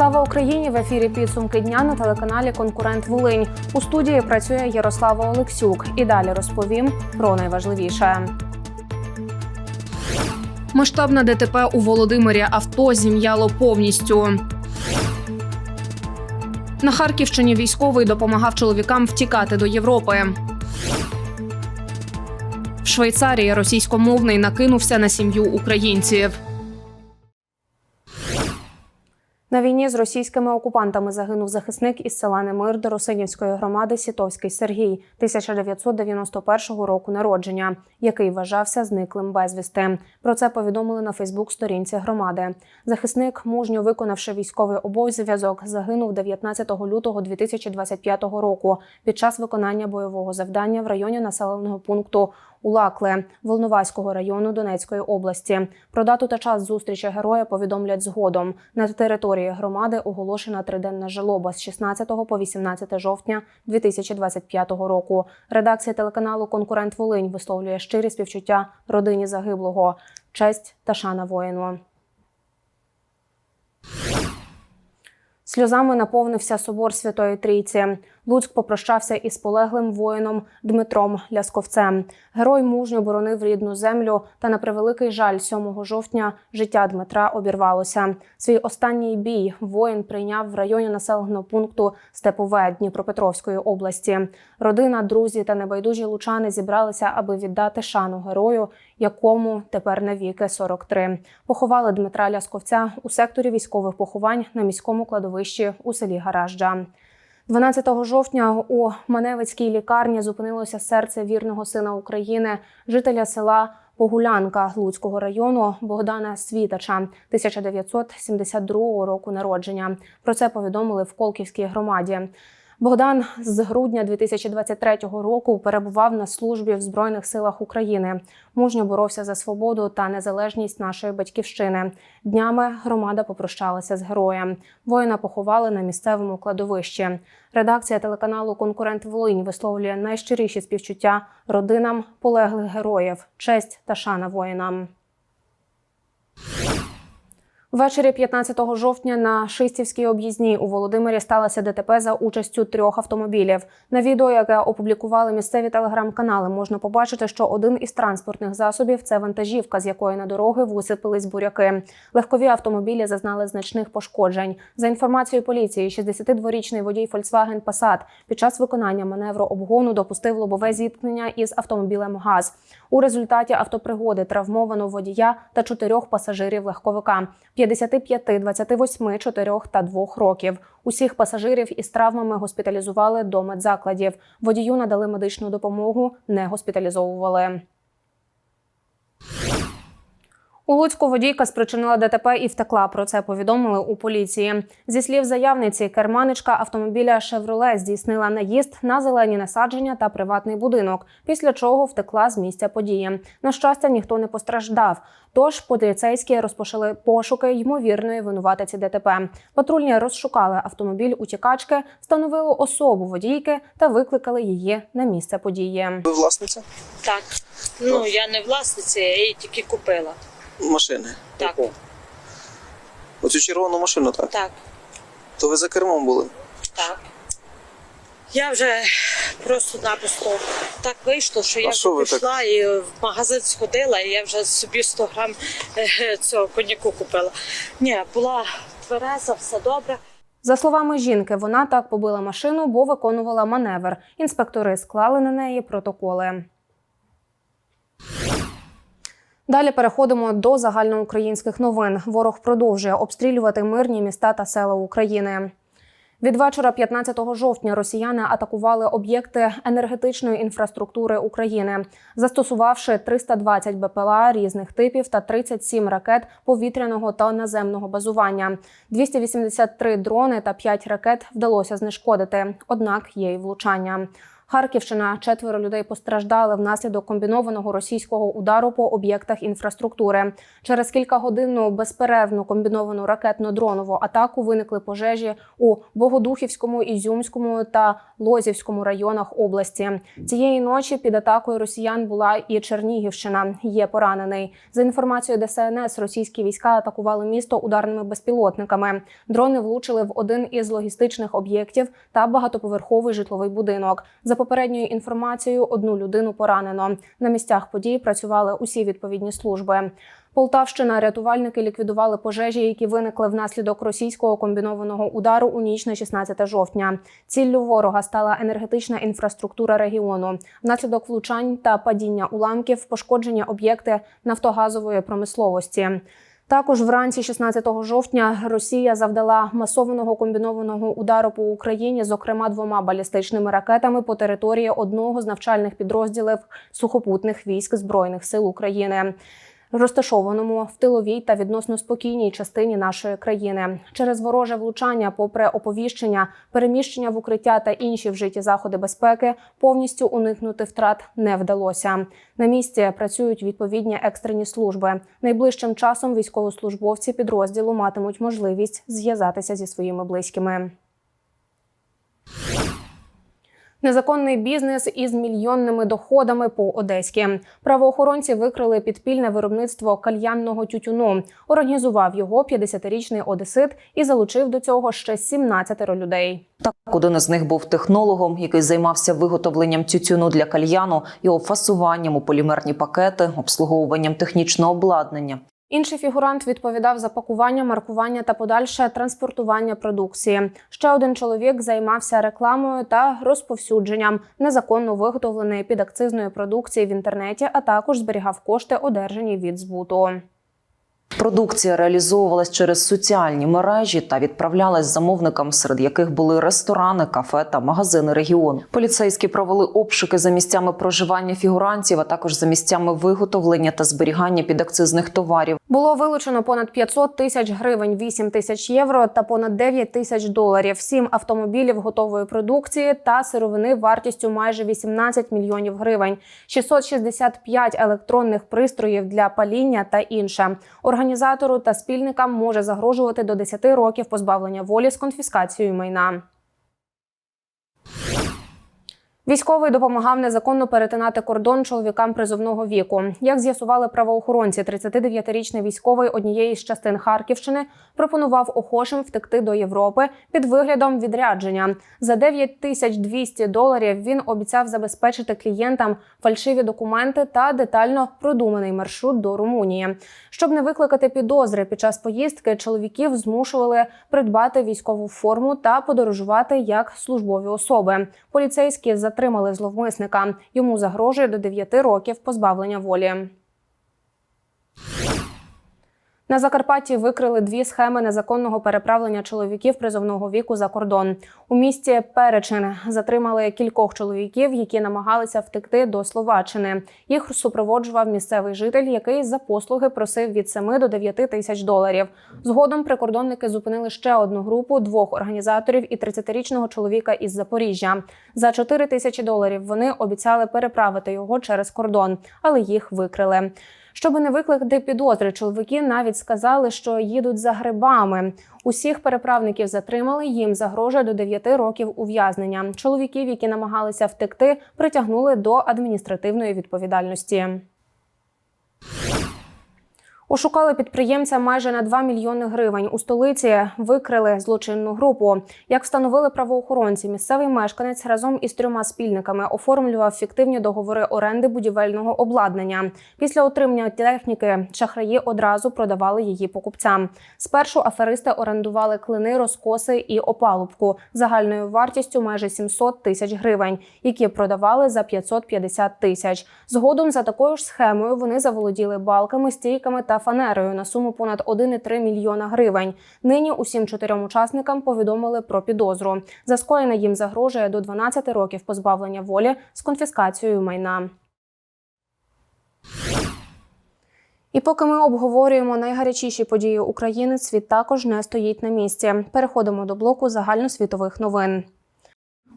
Слава Україні! В ефірі підсумки дня на телеканалі Конкурент Волинь. У студії працює Ярослава Олексюк. І далі розповім про найважливіше. Масштабне ДТП у Володимирі авто зім'яло повністю. На Харківщині військовий допомагав чоловікам втікати до Європи. В Швейцарії російськомовний накинувся на сім'ю українців. На війні з російськими окупантами загинув захисник із села Немир Доросинівської громади Сітовський Сергій 1991 року народження, який вважався зниклим безвісти. Про це повідомили на Фейсбук-сторінці громади. Захисник, мужньо виконавши військовий обов'язок, загинув 19 лютого 2025 року під час виконання бойового завдання в районі населеного пункту Улакле Волноваського району Донецької області. Про дату та час зустрічі героя повідомлять згодом. На території громади оголошена триденна жалоба з 16 по 18 жовтня 2025 року. Редакція телеканалу Конкурент Волинь висловлює щирі співчуття родині загиблого. Честь та шана воїну. Сльозами наповнився собор Святої Трійці. Луцьк попрощався із полеглим воїном Дмитром Лясковцем. Герой мужньо боронив рідну землю, та на превеликий жаль, 7 жовтня життя Дмитра обірвалося. Свій останній бій воїн прийняв в районі населеного пункту Степове Дніпропетровської області. Родина, друзі та небайдужі лучани зібралися, аби віддати шану герою, якому тепер навіки 43. Поховали Дмитра Лясковця у секторі військових поховань на міському кладовищі у селі Гаражджа. 12 жовтня у Маневицькій лікарні зупинилося серце вірного сина України, жителя села Погулянка Луцького району Богдана Світача 1972 року народження. Про це повідомили в Колківській громаді. Богдан з грудня 2023 року перебував на службі в Збройних силах України. Мужньо боровся за свободу та незалежність нашої батьківщини. Днями громада попрощалася з героєм. Воїна поховали на місцевому кладовищі. Редакція телеканалу Конкурент Волинь висловлює найщиріші співчуття родинам полеглих героїв, честь та шана воїнам. Ввечері 15 жовтня на Шистівській об'їзній у Володимирі сталося ДТП за участю трьох автомобілів. На відео, яке опублікували місцеві телеграм-канали, можна побачити, що один із транспортних засобів це вантажівка, з якої на дороги висипались буряки. Легкові автомобілі зазнали значних пошкоджень. За інформацією поліції, 62-річний водій Volkswagen Passat під час виконання маневру обгону допустив лобове зіткнення із автомобілем ГАЗ. У результаті автопригоди травмовано водія та чотирьох пасажирів легковика. 55, 28, 4 та 2 років. Усіх пасажирів із травмами госпіталізували до медзакладів. Водію надали медичну допомогу, не госпіталізовували. У Луцьку водійка спричинила ДТП і втекла. Про це повідомили у поліції. Зі слів заявниці, керманичка автомобіля Шевроле здійснила наїзд на зелені насадження та приватний будинок, після чого втекла з місця події. На щастя, ніхто не постраждав. Тож поліцейські розпочали пошуки ймовірної винуватиці ДТП. Патрульні розшукали автомобіль утікачки, встановили особу водійки та викликали її на місце події. Ви власниця Так. Ну, я не власниця, я її тільки купила. Машини? Так. Яку? Оцю червону машину, так? Так, То ви за кермом були? так. Я вже просто-напросто так вийшло, що А я що ви пішла і в магазин сходила, і я вже собі 100 грам е, цього коньяку купила. Ні, була твереза, все добре. За словами жінки, вона так побила машину, бо виконувала маневр. Інспектори склали на неї протоколи. Далі переходимо до загальноукраїнських новин. Ворог продовжує обстрілювати мирні міста та села України. Від вечора 15 жовтня росіяни атакували об'єкти енергетичної інфраструктури України, застосувавши 320 БПЛА різних типів та 37 ракет повітряного та наземного базування. 283 дрони та 5 ракет вдалося знешкодити, однак є й влучання. Харківщина четверо людей постраждали внаслідок комбінованого російського удару по об'єктах інфраструктури. Через кілька годинну безперервну комбіновану ракетно-дронову атаку виникли пожежі у Богодухівському, Ізюмському та Лозівському районах області. Цієї ночі під атакою росіян була і Чернігівщина. Є поранений. За інформацією ДСНС, російські війська атакували місто ударними безпілотниками. Дрони влучили в один із логістичних об'єктів та багатоповерховий житловий будинок. За попередньою інформацією, одну людину поранено. На місцях подій працювали усі відповідні служби. Полтавщина рятувальники ліквідували пожежі, які виникли внаслідок російського комбінованого удару у ніч на 16 жовтня. Ціллю ворога стала енергетична інфраструктура регіону. Внаслідок влучань та падіння уламків пошкоджені об'єкти нафтогазової промисловості. Також вранці 16 жовтня Росія завдала масованого комбінованого удару по Україні, зокрема двома балістичними ракетами по території одного з навчальних підрозділів сухопутних військ збройних сил України. Розташованому в тиловій та відносно спокійній частині нашої країни через вороже влучання, попри оповіщення, переміщення в укриття та інші вжиті заходи безпеки, повністю уникнути втрат не вдалося. На місці працюють відповідні екстрені служби. Найближчим часом військовослужбовці підрозділу матимуть можливість зв'язатися зі своїми близькими. Незаконний бізнес із мільйонними доходами по Одеськи. Правоохоронці викрили підпільне виробництво кальянного тютюну. Організував його 50-річний одесит і залучив до цього ще 17 людей. Так, один із них був технологом, який займався виготовленням тютюну для кальяну, його фасуванням у полімерні пакети, обслуговуванням технічного обладнання. Інший фігурант відповідав за пакування, маркування та подальше транспортування продукції. Ще один чоловік займався рекламою та розповсюдженням незаконно виготовленої підакцизної продукції в інтернеті, а також зберігав кошти, одержані від збуту. Продукція реалізовувалась через соціальні мережі та відправлялась замовникам, серед яких були ресторани, кафе та магазини регіону. Поліцейські провели обшуки за місцями проживання фігурантів, а також за місцями виготовлення та зберігання підакцизних товарів. Було вилучено понад 500 тисяч гривень, 8 тисяч євро та понад 9 тисяч доларів, 7 автомобілів готової продукції та сировини вартістю майже 18 мільйонів гривень, 665 електронних пристроїв для паління та інше. Організатору та спільникам може загрожувати до 10 років позбавлення волі з конфіскацією майна. Військовий допомагав незаконно перетинати кордон чоловікам призовного віку. Як з'ясували правоохоронці, 39-річний військовий однієї з частин Харківщини пропонував охочим втекти до Європи під виглядом відрядження. За 9200 доларів він обіцяв забезпечити клієнтам фальшиві документи та детально продуманий маршрут до Румунії. Щоб не викликати підозри під час поїздки, чоловіків змушували придбати військову форму та подорожувати як службові особи. Поліцейські затримали зловмисника. Йому загрожує до 9 років позбавлення волі. На Закарпатті викрили дві схеми незаконного переправлення чоловіків призовного віку за кордон. У місті Перечин затримали кількох чоловіків, які намагалися втекти до Словаччини. Їх супроводжував місцевий житель, який за послуги просив від 7 до 9 тисяч доларів. Згодом прикордонники зупинили ще одну групу двох організаторів і 30-річного чоловіка із Запоріжжя. За 4 тисячі доларів вони обіцяли переправити його через кордон, але їх викрили. Щоби не викликати підозри, чоловіки навіть сказали, що їдуть за грибами. Усіх переправників затримали. Їм загрожує до 9 років ув'язнення. Чоловіків, які намагалися втекти, притягнули до адміністративної відповідальності. Ошукали підприємця майже на 2 мільйони гривень. У столиці викрили злочинну групу. Як встановили правоохоронці, місцевий мешканець разом із трьома спільниками оформлював фіктивні договори оренди будівельного обладнання. Після отримання техніки шахраї одразу продавали її покупцям. Спершу аферисти орендували клини, розкоси і опалубку загальною вартістю майже 700 тисяч гривень, які продавали за 550 тисяч. Згодом за такою ж схемою вони заволоділи балками, стійками та фанерою на суму понад 1,3 мільйона гривень. Нині усім чотирьом учасникам повідомили про підозру. За скоєне їм загрожує до 12 років позбавлення волі з конфіскацією майна. І поки ми обговорюємо найгарячіші події України, світ також не стоїть на місці. Переходимо до блоку загальносвітових новин.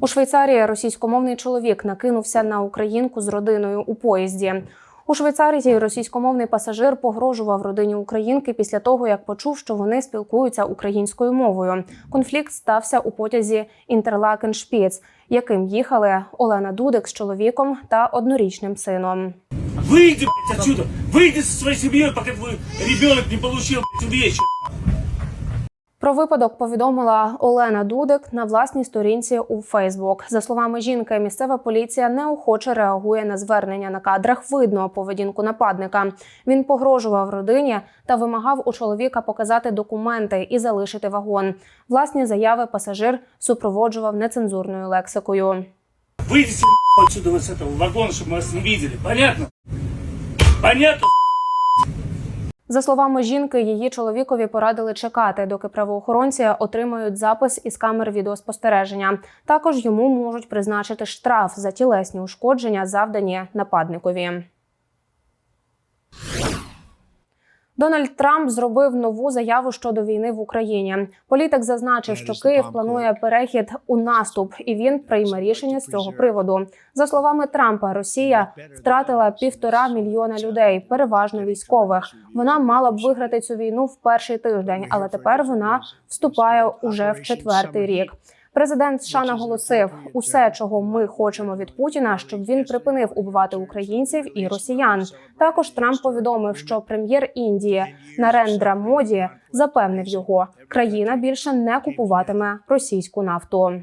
У Швейцарії російськомовний чоловік накинувся на українку з родиною у поїзді. У Швейцарії російськомовний пасажир погрожував родині українки після того, як почув, що вони спілкуються українською мовою. Конфлікт стався у потязі інтерлакен шпіц яким їхали Олена Дудик з чоловіком та однорічним сином. Вийди блядь, отсюда! Вийди зі своєю сім'єю, поки твій дитина не отримав блядь. Про випадок повідомила Олена Дудик на власній сторінці у Фейсбук. За словами жінки, місцева поліція неохоче реагує на звернення на кадрах. Видно поведінку нападника. Він погрожував родині та вимагав у чоловіка показати документи і залишити вагон. Власні заяви пасажир супроводжував нецензурною лексикою. Выйдите нахуй, отсюда вот с этого вагона, чтобы мы вас не видели. Понятно? Понятно? За словами жінки, її чоловікові порадили чекати, доки правоохоронці отримають запис із камер відеоспостереження. Також йому можуть призначити штраф за тілесні ушкодження, завдані нападникові. Дональд Трамп зробив нову заяву щодо війни в Україні. Політик зазначив, що Київ планує перехід у наступ, і він прийме рішення з цього приводу. За словами Трампа, Росія втратила півтора мільйона людей, переважно військових. Вона мала б виграти цю війну в перший тиждень, але тепер вона вступає уже в четвертий рік. Президент США наголосив усе, чого ми хочемо від Путіна, щоб він припинив убивати українців і росіян. Також Трамп повідомив, що прем'єр Індії Нарендра Моді запевнив його, країна більше не купуватиме російську нафту.